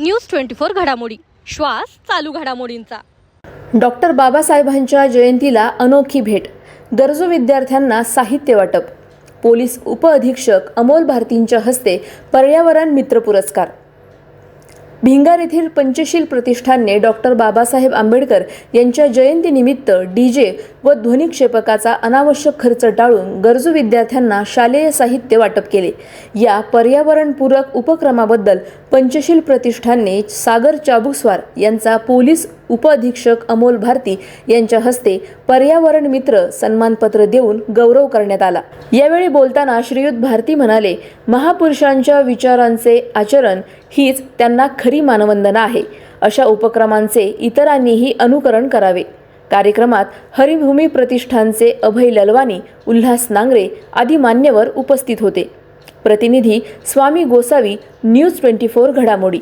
News twenty four घडामोडी. श्वास चालू घडामोडींचा. डॉक्टर बाबासाहेबांच्या जयंतीला अनोखी भेट. गरजू विद्यार्थ्यांना साहित्य वाटप. पोलीस उपअधीक्षक अमोल भारतींच्या हस्ते पर्यावरण मित्र पुरस्कार. भिंगार येथील पंचशील प्रतिष्ठानने डॉक्टर बाबासाहेब आंबेडकर यांच्या जयंतीनिमित्त डी जे व ध्वनिक्षेपकाचा अनावश्यक खर्च टाळून गरजू विद्यार्थ्यांना शालेय साहित्य वाटप केले. या पर्यावरणपूरक उपक्रमाबद्दल पंचशील प्रतिष्ठानने सागर चाबुस्वार यांचा पोलीस उपअधीक्षक अमोल भारती यांच्या हस्ते पर्यावरण मित्र सन्मानपत्र देऊन गौरव करण्यात आला. यावेळी बोलताना श्रीयुत भारती म्हणाले महापुरुषांच्या विचारांचे आचरण हीच त्यांना खरी मानवंदना आहे. अशा उपक्रमांचे इतरांनीही अनुकरण करावे. कार्यक्रमात हरिभूमी प्रतिष्ठानचे अभय ललवानी उल्हास नांगरे आदी मान्यवर उपस्थित होते. प्रतिनिधी Swami Gosavi news twenty four घडामोडी.